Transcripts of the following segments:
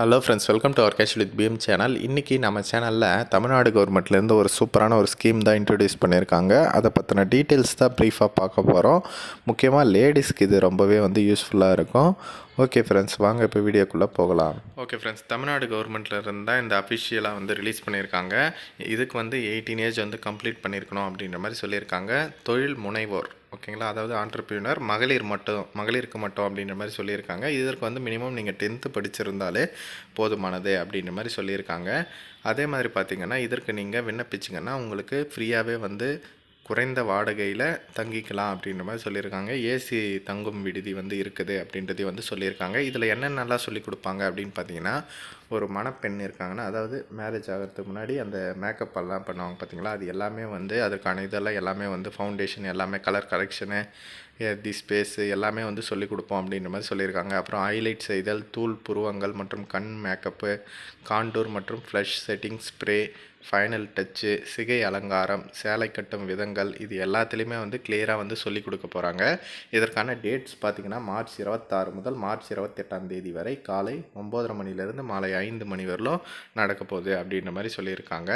Hello friends welcome to our cash with PM channel இன்றைக்கி நம்ம சேனலில் தமிழ்நாடு கவர்மெண்ட்லேருந்து ஒரு சூப்பரான ஒரு ஸ்கீம் தான் இன்ட்ரடியூஸ் பண்ணியிருக்காங்க. அதை பற்றின டீட்டெயில்ஸ் தான் ப்ரீஃபாக பார்க்க போகிறோம் முக்கியமாக லேடிஸ்க்கு இது ரொம்பவே வந்து யூஸ்ஃபுல்லாக இருக்கும். ஓகே ஃப்ரெண்ட்ஸ் வாங்க இப்போ வீடியோக்குள்ளே போகலாம். ஓகே ஃப்ரெண்ட்ஸ் தமிழ்நாடு கவர்மெண்ட்டில் இருந்தால் தான் இந்த அஃபிஷியலாக வந்து ரிலீஸ் பண்ணியிருக்காங்க. இதுக்கு வந்து எயிட்டீன் ஏஜ் வந்து கம்ப்ளீட் பண்ணியிருக்கணும் அப்படின்ற மாதிரி சொல்லியிருக்காங்க. தொழில் முனைவோர் ஓகேங்களா அதாவது ஆண்டர்பிரினர் மகளிர் மட்டும் மகளிருக்கு மட்டும் அப்படின்ற மாதிரி சொல்லியிருக்காங்க. இதற்கு வந்து மினிமம் நீங்கள் டென்த்து படிச்சிருந்தாலே போதுமானது அப்படின்ற மாதிரி சொல்லியிருக்காங்க. அதே மாதிரி பார்த்தீங்கன்னா இதற்கு நீங்கள் விண்ணப்பிச்சிங்கன்னா உங்களுக்கு ஃப்ரீயாகவே வந்து குறைந்த வாடகையில் தங்கிக்கலாம் அப்படின்ற மாதிரி சொல்லியிருக்காங்க. ஏசி தங்கும் விடுதி வந்து இருக்குது அப்படின்றதையும் வந்து சொல்லியிருக்காங்க. இதில் என்னென்னலாம் சொல்லி கொடுப்பாங்க அப்படின்னு பார்த்தீங்கன்னா ஒரு மணப்பெண் இருக்காங்கன்னா அதாவது மேரேஜ் ஆகிறதுக்கு முன்னாடி அந்த மேக்கப் எல்லாம் பண்ணுவாங்க பார்த்தீங்களா அது எல்லாமே வந்து அதுக்கான இதெல்லாம் எல்லாமே வந்து ஃபவுண்டேஷன் எல்லாமே கலர் கரெக்ஷனு தி ஸ்பேஸு எல்லாமே வந்து சொல்லி கொடுப்போம் அப்படின்ற மாதிரி சொல்லியிருக்காங்க. அப்புறம் ஹைலைட் செய்தல் தூள் புருவங்கள் மற்றும் கண் மேக்கப்பு காண்டூர் மற்றும் flush setting spray final touch சிகை அலங்காரம் சேலை கட்டும் விதங்கள் இது எல்லாத்துலேயுமே வந்து கிளியராக வந்து சொல்லி கொடுக்க போகிறாங்க இதற்கான டேட்ஸ் பார்த்திங்கன்னா மார்ச் இருபத்தாறு முதல் மார்ச் இருபத்தெட்டாம் தேதி வரை காலை ஒம்போதரை மணிலேருந்து மாலை ஐந்து மணி வரலும் நடக்க போகுது அப்படின்ற மாதிரி சொல்லியிருக்காங்க.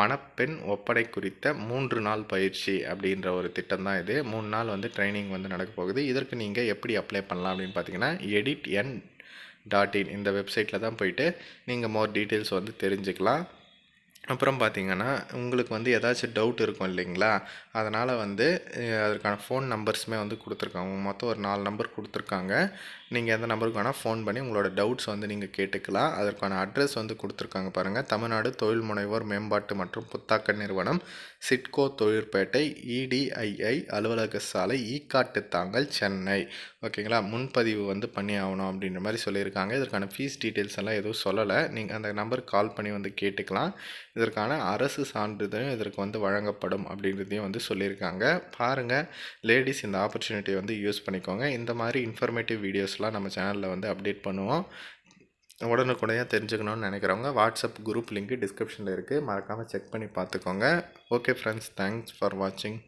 மணப்பெண் ஒப்படை குறித்த மூன்று நாள் பயிற்சி அப்படின்ற ஒரு திட்டம் தான் இது. மூணு நாள் வந்து ட்ரைனிங் வந்து நடக்க போகுது. இதற்கு நீங்கள் எப்படி அப்ளை பண்ணலாம் அப்படின்னு பார்த்தீங்கன்னா எடிட் என் டாட் இன் இந்த வெப்சைட்டில் தான் போயிட்டு நீங்கள் மோர் டீட்டெயில்ஸ் வந்து தெரிஞ்சுக்கலாம். அப்புறம் பார்த்தீங்கன்னா உங்களுக்கு வந்து ஏதாச்சும் டவுட் இருக்கும் இல்லைங்களா? அதனால் வந்து அதற்கான ஃபோன் நம்பர்ஸுமே வந்து கொடுத்துருக்காங்க. மொத்தம் ஒரு நாலு நம்பர் கொடுத்துருக்காங்க. நீங்கள் எந்த நம்பருக்கு வேணால் ஃபோன் பண்ணி உங்களோட டவுட்ஸ் வந்து நீங்கள் கேட்டுக்கலாம். அதற்கான அட்ரஸ் வந்து கொடுத்துருக்காங்க பாருங்கள் தமிழ்நாடு தொழில் முனைவோர் மேம்பாட்டு மற்றும் புத்தாக்க நிறுவனம் சிட்கோ தொழிற்பேட்டை இடிஐஐ அலுவலக சாலை ஈக்காட்டு தாங்கல் சென்னை. ஓகேங்களா? முன்பதிவு வந்து பண்ணி ஆகணும் அப்படின்ற மாதிரி சொல்லியிருக்காங்க. இதற்கான ஃபீஸ் டீட்டெயில்ஸ் எல்லாம் எதுவும் சொல்லலை. நீங்கள் அந்த நம்பருக்கு கால் பண்ணி வந்து கேட்டுக்கலாம். இதற்கான அரசு சான்றிதழும் இதற்கு வந்து வழங்கப்படும் அப்படின்றதையும் வந்து சொல்லியிருக்காங்க. பாருங்கள் லேடிஸ் இந்த ஆப்பர்ச்சுனிட்டியை வந்து யூஸ் பண்ணிக்கோங்க. இந்த மாதிரி இன்ஃபர்மேட்டிவ் வீடியோஸ்லாம் நம்ம சேனலில் வந்து அப்டேட் பண்ணுவோம். உடனுக்குடையாக தெரிஞ்சுக்கணும்னு நினைக்கிறவங்க வாட்ஸ்அப் குரூப் லிங்க் டிஸ்கிரிப்ஷனில் இருக்குது மறக்காமல் செக் பண்ணி பார்த்துக்கோங்க. ஓகே ஃப்ரெண்ட்ஸ் தேங்க்ஸ் ஃபார் வாட்சிங்